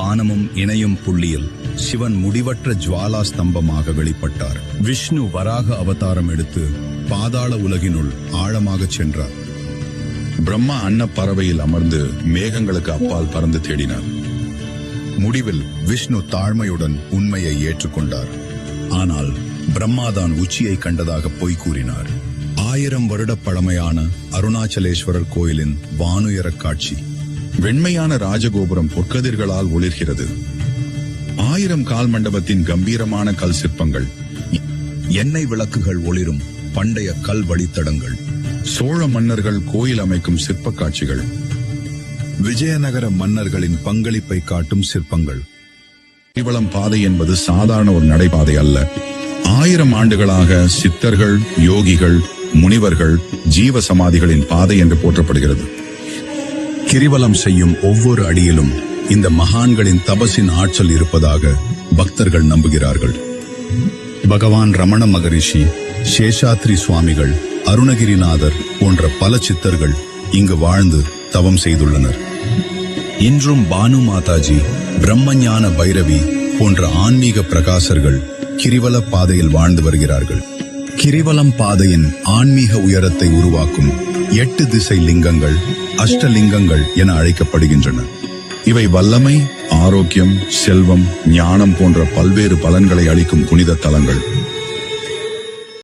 பானமும் இணையும் புள்ளியில் சிவன் முடிவற்ற ஜுவாலா ஸ்தம்பமாக வெளிப்பட்டார். விஷ்ணு வராக அவதாரம் எடுத்து பாதாள உலகினுள் ஆழமாகச் சென்றார். பிரம்மா அன்னப் பறவையில் அமர்ந்து மேகங்களுக்கு அப்பால் பறந்து தேடினார். முடிவில் விஷ்ணு தாழ்மையுடன் உண்மையை ஏற்றுக்கொண்டார். ஆனால் பிரம்மாதான் உச்சியை கண்டதாக பொய் கூறினார். ஆயிரம் வருட பழமையான அருணாச்சலேஸ்வரர் கோயிலின் வானுயரக் காட்சி. வெண்மையான ராஜகோபுரம் பொற்கதிர்களால் ஒளிர்கிறது. ஆயிரம் கால் மண்டபத்தின் கம்பீரமான கல் சிற்பங்கள் எண்ணெய் விளக்குகள் ஒளிரும் பண்டைய கல் வழித்தடங்கள் சோழ மன்னர்கள் கோயில் அமைக்கும் சிற்பக் காட்சிகள். விஜயநகர மன்னர்களின் பங்களிப்பை காட்டும் சிற்பங்கள். கிரிவலம் பாதை என்பது சாதாரண ஒரு நடைபாதை அல்ல. ஆயிரம் ஆண்டுகளாக சித்தர்கள் யோகிகள் முனிவர்கள் ஜீவ சமாதிகளின் பாதை என்று போற்றப்படுகிறது. கிரிவலம் செய்யும் ஒவ்வொரு அடியிலும் இந்த மகான்களின் தபசின் ஆற்றல் இருப்பதாக பக்தர்கள் நம்புகிறார்கள். பகவான் ரமண மகரிஷி சேஷாத்ரி சுவாமிகள் அருணகிரிநாதர் போன்ற பல சித்தர்கள் இங்கு வாழ்ந்து தவம் செய்துள்ளனர். இன்றும் பானு மாதாஜி பிரம்மஞான பைரவி போன்ற ஆன்மீக பிரகாசர்கள் கிரிவல பாதையில் வாழ்ந்து வருகிறார்கள். கிரிவலம் பாதையின் ஆன்மீக உயரத்தை உருவாக்கும் எட்டு திசை லிங்கங்கள் அஷ்டலிங்கங்கள் என அழைக்கப்படுகின்றன. இவை வல்லமை ஆரோக்கியம் செல்வம் ஞானம் போன்ற பல்வேறு பலன்களை அளிக்கும் புனித தலங்கள்.